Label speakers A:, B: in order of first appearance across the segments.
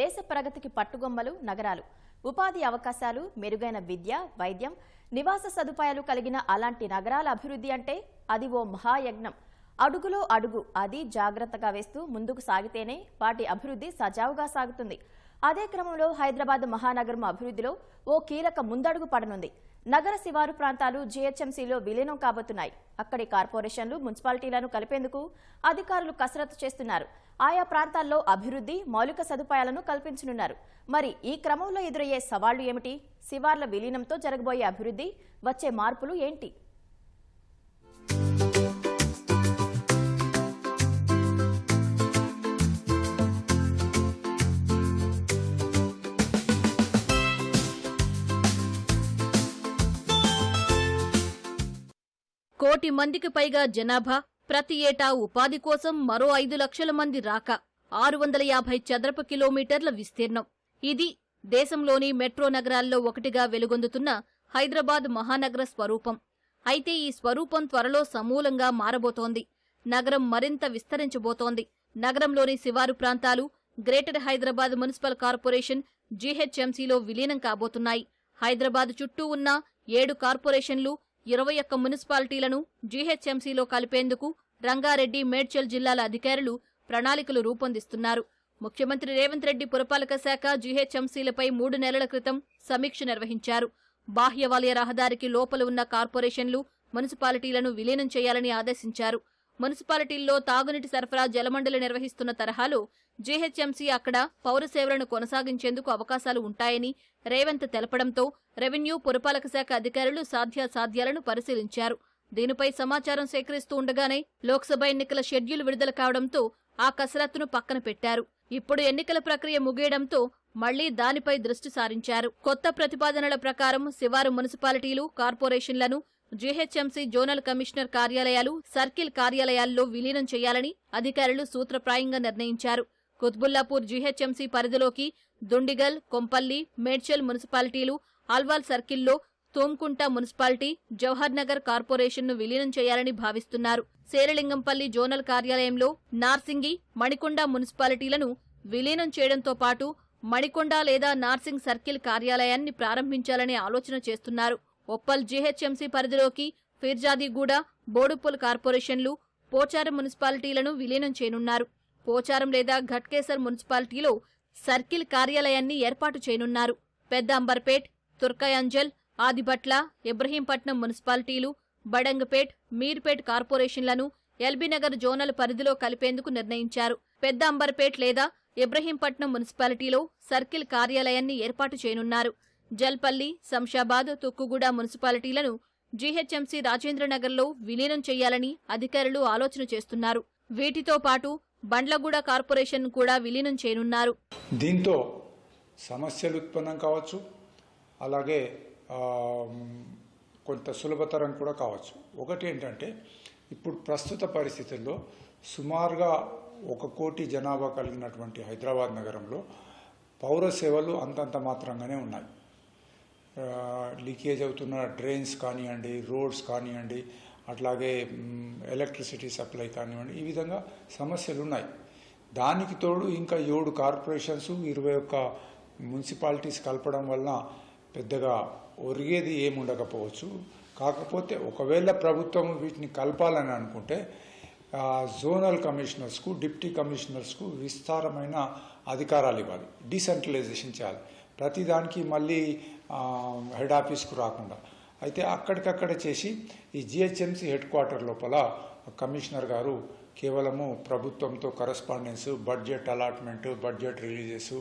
A: దేశ ప్రగతికి పట్టుగొమ్మలు నగరాలు. ఉపాధి అవకాశాలు మెరుగైన విద్య వైద్యం నివాస సదుపాయాలు కలిగిన అలాంటి నగరాల అభివృద్ధి అంటే అది ఓ మహాయజ్ఞం. అడుగులో అడుగు అది జాగ్రత్తగా వేస్తూ ముందుకు సాగితేనే వాటి అభివృద్ధి సజావుగా సాగుతుంది. అదే క్రమంలో హైదరాబాద్ మహానగరం అభివృద్ధిలో ఓ కీలక ముందడుగు పడనుంది. నగర శివారు ప్రాంతాలు జీహెచ్ఎంసీలో విలీనం కాబోతున్నాయి. అక్కడి కార్పొరేషన్లు మున్సిపాలిటీలను కలిపేందుకు అధికారులు కసరత్తు చేస్తున్నారు. ఆయా ప్రాంతాల్లో అభివృద్ధి మౌలిక సదుపాయాలను కల్పించనున్నారు. మరి ఈ క్రమంలో ఎదురయ్యే సవాళ్ళు ఏమిటి? శివార్ల విలీనంతో జరగబోయే అభివృద్ధి వచ్చే మార్పులు ఏంటి?
B: కోటి మందికి పైగా జనాభా ప్రతి ఏటా ఉపాధి కోసం మరో ఐదు లక్షల మంది రాక ఆరు వందల యాభై చదరపు కిలోమీటర్ల విస్తీర్ణం. ఇది దేశంలోని మెట్రో నగరాల్లో ఒకటిగా వెలుగొందుతున్న హైదరాబాద్ మహానగర స్వరూపం. అయితే ఈ స్వరూపం త్వరలో సమూలంగా మారబోతోంది. నగరం మరింత విస్తరించబోతోంది. నగరంలోని శివారు ప్రాంతాలు గ్రేటర్ హైదరాబాద్ మున్సిపల్ కార్పొరేషన్ జీహెచ్ఎంసీలో విలీనం కాబోతున్నాయి. హైదరాబాద్ చుట్టూ ఉన్న ఏడు కార్పొరేషన్లు ఇరవై ఒక్క మున్సిపాలిటీలను జీహెచ్ఎంసీలో కలిపేందుకు రంగారెడ్డి మేడ్చల్ జిల్లాల అధికారులు ప్రణాళికలు రూపొందిస్తున్నారు. ముఖ్యమంత్రి రేవంత్ రెడ్డి పురపాలక శాఖ జీహెచ్ఎంసీలపై మూడు నెలల క్రితం సమీక్ష నిర్వహించారు. బాహ్య వలయ రహదారికి లోపల ఉన్న కార్పొరేషన్లు మున్సిపాలిటీలను విలీనం చేయాలని ఆదేశించారు. మున్సిపాలిటీల్లో తాగునీటి సరఫరా జలమండలి నిర్వహిస్తున్న తరహాలో జీహెచ్ఎంసీ అక్కడ పౌర సేవలను కొనసాగించేందుకు అవకాశాలు ఉంటాయని రేవంత్ తెలపడంతో రెవెన్యూ పురపాలక శాఖ అధికారులు సాధ్యాసాధ్యాలను పరిశీలించారు. దీనిపై సమాచారం సేకరిస్తూ ఉండగానే లోక్సభ ఎన్నికల షెడ్యూల్ విడుదల కావడంతో ఆ కసరత్తును పక్కన పెట్టారు. ఇప్పుడు ఎన్నికల ప్రక్రియ ముగియడంతో మళ్ళీ దానిపై దృష్టి సారించారు. కొత్త ప్రతిపాదనల ప్రకారం శివారు మున్సిపాలిటీలు కార్పొరేషన్లను జీహెచ్ఎంసీ జోనల్ కమిషనర్ కార్యాలయాలు సర్కిల్ కార్యాలయాల్లో విలీనం చేయాలని అధికారులు సూత్రప్రాయంగా నిర్ణయించారు. కుత్బుల్లాపూర్ జీహెచ్ఎంసీ పరిధిలోకి దుండిగల్ కొంపల్లి మేడ్చల్ మున్సిపాలిటీలు అల్వాల్ సర్కిల్లో సోంకుంట మున్సిపాలిటీ జవహర్ నగర్ కార్పొరేషన్ను విలీనం చేయాలని భావిస్తున్నారు. శేరలింగంపల్లి జోనల్ కార్యాలయంలో నార్సింగి మణికొండ మున్సిపాలిటీలను విలీనం చేయడంతో పాటు మణికొండ లేదా నార్సింగ్ సర్కిల్ కార్యాలయాన్ని ప్రారంభించాలనే ఆలోచన చేస్తున్నారు. ఒప్పల్ జీహెచ్ఎంసీ పరిధిలోకి ఫిర్జాదిగూడ బోడుపుల్ కార్పొరేషన్లు పోచారం మున్సిపాలిటీలను విలీనం చేయనున్నారు. పోచారం లేదా ఘట్కేసర్ మున్సిపాలిటీలో సర్కిల్ కార్యాలయాన్ని ఏర్పాటు చేయనున్నారు. పెద్ద అంబర్పేట్ తుర్కయాంజల్ ఆదిబట్ల ఇబ్రహీంపట్నం మున్సిపాలిటీలు బడంగపేట్ మీర్పేట్ కార్పొరేషన్లను ఎల్బీనగర్ జోనల్ పరిధిలో కలిపేందుకు నిర్ణయించారు. పెద్ద అంబర్పేట్ లేదా ఇబ్రహీంపట్నం మున్సిపాలిటీలో సర్కిల్ కార్యాలయాన్ని ఏర్పాటు చేయనున్నారు. జల్పల్లి శంషాబాద్ తుక్కుగూడ మున్సిపాలిటీలను జీహెచ్ఎంసీ రాజేంద్రనగర్లో విలీనం చేయాలని అధికారులు ఆలోచన చేస్తున్నారు. వీటితో పాటు బండ్లగూడ కార్పొరేషన్ కూడా విలీనం చేయనున్నారు.
C: దీంతో సమస్యలు ఉత్పన్నం కావచ్చు అలాగే కొంత సులభతరం కూడా కావచ్చు. ఒకటి ఏంటంటే ఇప్పుడు ప్రస్తుత పరిస్థితుల్లో సుమారుగా ఒక కోటి జనాభా కలిగినటువంటి హైదరాబాద్ నగరంలో పౌర సేవలు అంతంత మాత్రంగానే ఉన్నాయి. లీకేజ్ అవుతున్న డ్రైన్స్ కానివ్వండి రోడ్స్ కానివ్వండి అట్లాగే ఎలక్ట్రిసిటీ సప్లై కానివ్వండి ఈ విధంగా సమస్యలు ఉన్నాయి. దానికి తోడు ఇంకా ఏడు కార్పొరేషన్స్ ఇరవై ఒక్క మున్సిపాలిటీస్ కలపడం వలన పెద్దగా ఒరిగేది ఏముండకపోవచ్చు. కాకపోతే ఒకవేళ ప్రభుత్వం వీటిని కలపాలని అనుకుంటే జోనల్ కమిషనర్స్కు డిప్టీ కమిషనర్స్కు విస్తారమైన అధికారాలు ఇవ్వాలి. డీసెంట్రలైజేషన్ చేయాలి. ప్రతిదానికి మళ్ళీ హెడ్ ఆఫీస్కు రాకుండా. అయితే అక్కడికక్కడ చేసి ఈ జిహెచ్ఎంసీ హెడ్ క్వార్టర్ లోపల కమిషనర్ గారు కేవలము ప్రభుత్వంతో correspondence budget allotment budget releases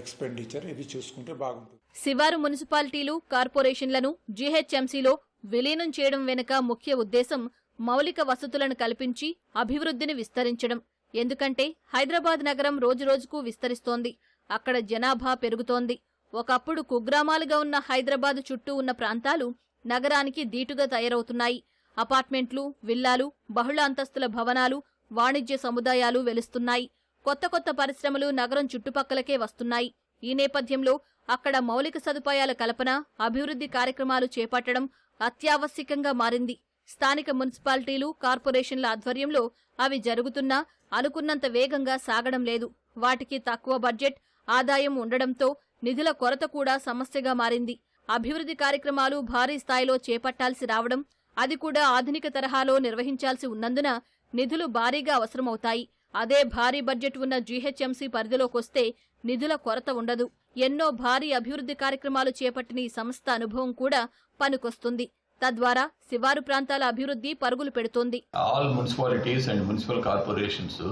C: expenditure ఇవి చూసుకుంటే బాగుంటుంది.
B: శివారు మున్సిపాలిటీలు కార్పొరేషన్లను జీహెచ్ఎంసీలో విలీనం చేయడం వెనుక ముఖ్య ఉద్దేశం మౌలిక వసతులను కల్పించి అభివృద్ధిని విస్తరించడం. ఎందుకంటే హైదరాబాద్ నగరం రోజురోజుకు విస్తరిస్తోంది. అక్కడ జనాభా పెరుగుతోంది. ఒకప్పుడు కుగ్రామాలుగా ఉన్న హైదరాబాద్ చుట్టూ ఉన్న ప్రాంతాలు నగరానికి దీటుగా తయారవుతున్నాయి. అపార్ట్మెంట్లు విల్లాలు బహుళ అంతస్తుల భవనాలు వాణిజ్య సముదాయాలు వెలుస్తున్నాయి. కొత్త కొత్త పరిశ్రమలు నగరం చుట్టుపక్కలకే వస్తున్నాయి. ఈ నేపథ్యంలో అక్కడ మౌలిక సదుపాయాల కల్పన అభివృద్ధి కార్యక్రమాలు చేపట్టడం అత్యావశ్యకంగా మారింది. స్థానిక మున్సిపాలిటీలు కార్పొరేషన్ల ఆధ్వర్యంలో అవి జరుగుతున్నా అనుకున్నంత వేగంగా సాగడం లేదు. వాటికి తక్కువ బడ్జెట్ ఆదాయం ఉండడంతో నిధుల కొరత కూడా సమస్యగా మారింది. అభివృద్ధి కార్యక్రమాలు భారీ స్థాయిలో చేపట్టాల్సి రావడం అది కూడా ఆధునిక తరహాలో నిర్వహించాల్సి ఉన్నందున నిధులు భారీగా అవసరమవుతాయి. అదే భారీ బడ్జెట్ ఉన్న జీహెచ్ఎంసీ పరిధిలోకొస్తే నిధుల కొరత ఉండదు. ఎన్నో భారీ అభివృద్ధి కార్యక్రమాలు చేపట్టిన ఈ సంస్థ అనుభవం కూడా పనికొస్తుంది. తద్వారా శివారు ప్రాంతాల అభివృద్ధి పరుగులు పెడుతోంది.
D: All municipalities and municipal corporations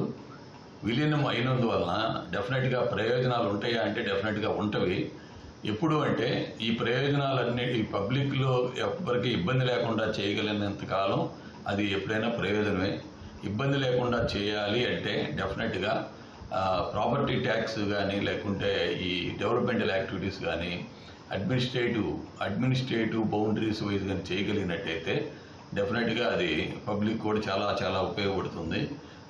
D: విలీనం అయినందువలన డెఫినెట్గా ప్రయోజనాలు ఉంటాయా అంటే డెఫినెట్గా ఉంటవి. ఎప్పుడు అంటే ఈ ప్రయోజనాలన్నీ ఈ పబ్లిక్లో ఎవరికి ఇబ్బంది లేకుండా చేయగలిగినంత కాలం అది ఎప్పుడైనా ప్రయోజనమే. ఇబ్బంది లేకుండా చేయాలి అంటే డెఫినెట్గా ప్రాపర్టీ ట్యాక్స్ కానీ లేకుంటే ఈ డెవలప్మెంటల్ యాక్టివిటీస్ కానీ అడ్మినిస్ట్రేటివ్ అడ్మినిస్ట్రేటివ్ బౌండరీస్ వైజ్ కానీ చేయగలిగినట్టయితే డెఫినెట్గా అది పబ్లిక్ కూడా చాలా చాలా ఉపయోగపడుతుంది.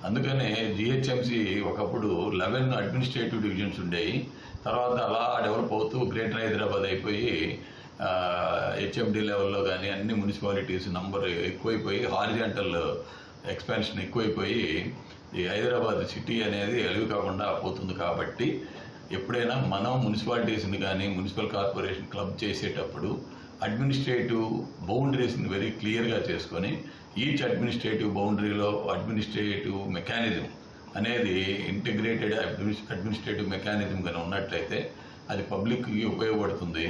D: అందుకనే జిహెచ్ఎంసి ఒకప్పుడు లెవెన్ అడ్మినిస్ట్రేటివ్ డివిజన్స్ ఉండేవి తర్వాత అలా డెవలప్ అవుతూ గ్రేటర్ హైదరాబాద్ అయిపోయి హెచ్ఎండి లెవెల్లో కానీ అన్ని మున్సిపాలిటీస్ నంబర్ ఎక్కువైపోయి హారిజంటల్ ఎక్స్పాన్షన్ ఎక్కువైపోయి ఈ హైదరాబాద్ సిటీ అనేది ఎలుగు కాకుండా పోతుంది కాబట్టి ఎప్పుడైనా మనం మున్సిపాలిటీస్ని కానీ మున్సిపల్ కార్పొరేషన్ క్లబ్ చేసేటప్పుడు అడ్మినిస్ట్రేటివ్ బౌండరీస్ని వెరీ క్లియర్గా చేసుకొని ఈచ్ అడ్మినిస్ట్రేటివ్ బౌండరీలో అడ్మినిస్ట్రేటివ్ మెకానిజం అనేది ఇంటిగ్రేటెడ్ అడ్మినిస్ట్రేటివ్ మెకానిజం కానీ ఉన్నట్లయితే అది పబ్లిక్కి ఉపయోగపడుతుంది.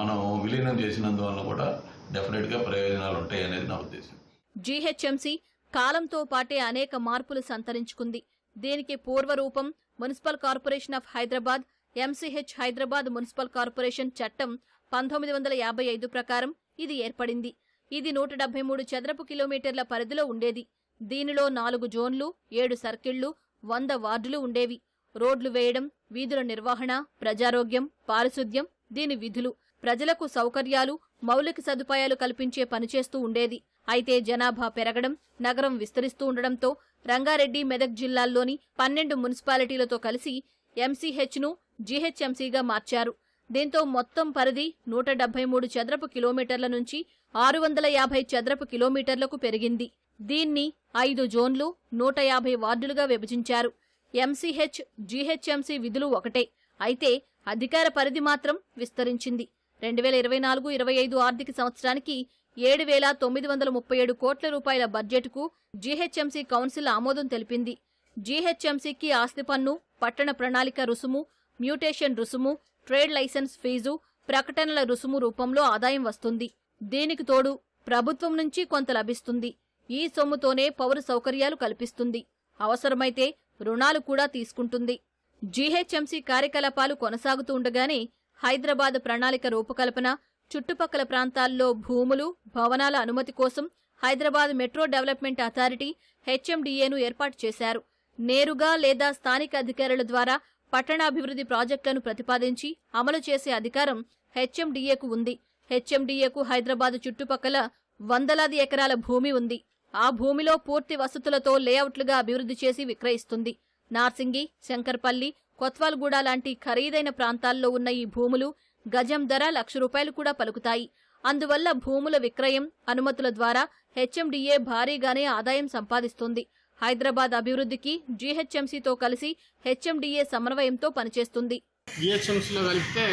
D: మనం విలీనం చేసినందువల్ల కూడా డెఫినెట్గా ప్రయోజనాలు ఉంటాయి అనేది నా ఉద్దేశం.
B: జీహెచ్ఎంసీ కాలంతో పాటే అనేక మార్పులు సంతరించుకుంది. దీనికి పూర్వరూపం municipal corporation of Hyderabad MCH Hyderabad municipal corporation చట్టం పంతొమ్మిది వందల యాభై ఐదు ప్రకారం ఇది ఏర్పడింది. ఇది నూట డెబ్బై మూడు చదరపు కిలోమీటర్ల పరిధిలో ఉండేది. దీనిలో నాలుగు జోన్లు ఏడు సర్కిళ్ళు వంద వార్డులు ఉండేవి. రోడ్లు వేయడం వీధుల నిర్వహణ ప్రజారోగ్యం పారిశుద్ధ్యం దీని విధులు. ప్రజలకు సౌకర్యాలు మౌలిక సదుపాయాలు కల్పించే పనిచేస్తూ ఉండేది. అయితే జనాభా పెరగడం నగరం విస్తరిస్తూ ఉండడంతో రంగారెడ్డి మెదక్ జిల్లాల్లోని పన్నెండు మున్సిపాలిటీలతో కలిసి ఎంసీహెచ్ను జీహెచ్ఎంసీగా మార్చారు. దీంతో మొత్తం పరిధి నూట డెబ్బై మూడు చదరపు కిలోమీటర్ల నుంచి ఆరు వందల యాభై చదరపు కిలోమీటర్లకు పెరిగింది. దీన్ని ఐదు జోన్లు నూట యాభై వార్డులుగా విభజించారు. ఎంసీహెచ్ జీహెచ్ఎంసీ విధులు ఒకటే. అయితే అధికార పరిధి మాత్రం విస్తరించింది. రెండు వేల ఇరవై నాలుగు ఇరవై ఐదు ఆర్థిక సంవత్సరానికి ఏడు వేల తొమ్మిది వందల ముప్పై ఏడు కోట్ల రూపాయల బడ్జెట్కు జీహెచ్ఎంసీ కౌన్సిల్ ఆమోదం తెలిపింది. జీహెచ్ఎంసీకి ఆస్తి పన్ను పట్టణ ప్రణాళిక రుసుము మ్యూటేషన్ రుసుము ట్రేడ్ లైసెన్స్ ఫీజు ప్రకటనల రుసుము రూపంలో ఆదాయం వస్తుంది. దీనికి తోడు ప్రభుత్వం నుంచి కొంత లభిస్తుంది. ఈ సొమ్ముతోనే పౌర సౌకర్యాలు కల్పిస్తుంది. అవసరమైతే రుణాలు కూడా తీసుకుంటుంది. జీహెచ్ఎంసీ కార్యకలాపాలు కొనసాగుతూ ఉండగానే హైదరాబాద్ ప్రణాళిక రూపకల్పన చుట్టుపక్కల ప్రాంతాల్లో భూములు భవనాల అనుమతి కోసం హైదరాబాద్ మెట్రో డెవలప్మెంట్ అథారిటీ హెచ్ఎండిఏను ఏర్పాటు చేశారు. నేరుగా లేదా స్థానిక అధికారుల ద్వారా పట్టణాభివృద్ధి ప్రాజెక్టులను ప్రతిపాదించి అమలు చేసే అధికారం హెచ్ఎండిఏకు ఉంది. హెచ్ఎండిఏకు హైదరాబాద్ చుట్టుపక్కల వందలాది ఎకరాల భూమి ఉంది. ఆ భూమిలో పూర్తి వసతులతో లేఅవుట్లుగా అభివృద్ధి చేసి విక్రయిస్తుంది. నార్సింగి శంకర్పల్లి కొత్వాల్గూడ లాంటి ఖరీదైన ప్రాంతాల్లో ఉన్న ఈ భూములు గజం ధర లక్ష రూపాయలు కూడా పలుకుతాయి. అందువల్ల భూముల విక్రయం అనుమతుల ద్వారా హెచ్ఎండిఏ భారీగానే ఆదాయం సంపాదిస్తుంది. హైదరాబాద్ అభివృద్ధికి జీహెచ్ఎంసీతో కలిసి హెచ్ఎండిఏ సమన్వయంతో పనిచేస్తుంది.
E: జిహెచ్ఎంసీలో కలిపితే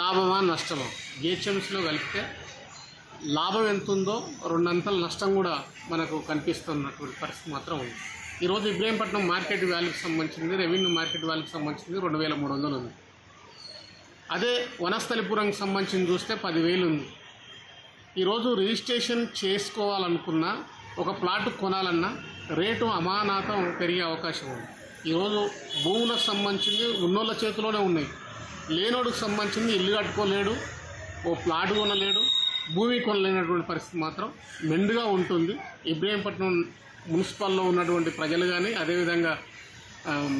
E: లాభమా నష్టమా? జిహెచ్ఎంసీలో కలిపితే లాభం ఎంత ఉందో రెండంతల నష్టం కూడా మనకు కనిపిస్తున్నటువంటి పరిస్థితి మాత్రం ఉంది. ఈరోజు ఇబ్రాహీంపట్నం మార్కెట్ వాల్యూకి సంబంధించింది రెవెన్యూ మార్కెట్ వాల్యూకి సంబంధించింది రెండు వేల మూడు వందలు ఉంది. అదే వనస్థలిపురంకి సంబంధించి చూస్తే పదివేలు ఉంది. ఈరోజు రిజిస్ట్రేషన్ చేసుకోవాలనుకున్నా ఒక ప్లాట్ కొనాలన్నా రేటు అమానాతం పెరిగే అవకాశం ఉంది. ఈరోజు భూములకు సంబంధించింది ఉన్నోళ్ళ చేతిలోనే ఉన్నాయి. లేనోడికి సంబంధించింది ఇల్లు కట్టుకోలేడు ఓ ప్లాట్ కొనలేడు భూమి కొనలేనటువంటి పరిస్థితి మాత్రం మెండుగా ఉంటుంది. ఇబ్రహీంపట్నం మున్సిపల్లో ఉన్నటువంటి ప్రజలు కానీ అదేవిధంగా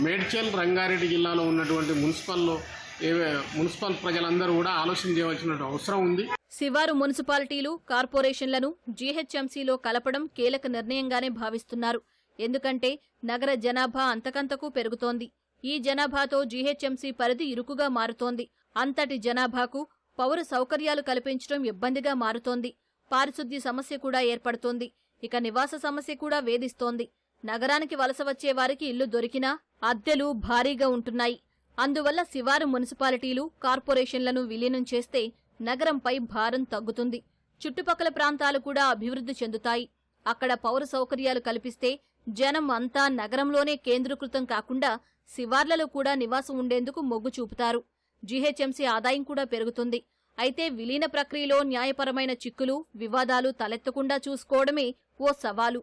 E: మేడ్చల్ రంగారెడ్డి జిల్లాలో ఉన్నటువంటి మున్సిపల్లో మున్సిపల్ ప్రజలందరూ కూడా ఆలోచన చేయవలసిన అవసరం ఉంది.
B: శివారు మున్సిపాలిటీలు కార్పొరేషన్లను జీహెచ్ఎంసీలో కలపడం కీలక నిర్ణయంగానే భావిస్తున్నారు. ఎందుకంటే నగర జనాభా అంతకంతకు పెరుగుతోంది. ఈ జనాభాతో జీహెచ్ఎంసీ పరిధి ఇరుకుగా మారుతోంది. అంతటి జనాభాకు పౌర సౌకర్యాలు కల్పించడం ఇబ్బందిగా మారుతోంది. పారిశుద్ధ్య సమస్య కూడా ఏర్పడుతోంది. ఇక నివాస సమస్య కూడా వేధిస్తోంది. నగరానికి వలస వచ్చే వారికి ఇల్లు దొరికినా అద్దెలు భారీగా ఉంటున్నాయి. అందువల్ల శివారు మున్సిపాలిటీలు కార్పొరేషన్లను విలీనం చేస్తే నగరంపై భారం తగ్గుతుంది. చుట్టుపక్కల ప్రాంతాలు కూడా అభివృద్ధి చెందుతాయి. అక్కడ పౌర సౌకర్యాలు కల్పిస్తే జనం అంతా నగరంలోనే కేంద్రీకృతం కాకుండా శివార్లలో కూడా నివాసం ఉండేందుకు మొగ్గు చూపుతారు. జీహెచ్ఎంసీ ఆదాయం కూడా పెరుగుతుంది. అయితే విలీన ప్రక్రియలో న్యాయపరమైన చిక్కులు వివాదాలు తలెత్తకుండా చూసుకోవడమే ఓ సవాలు.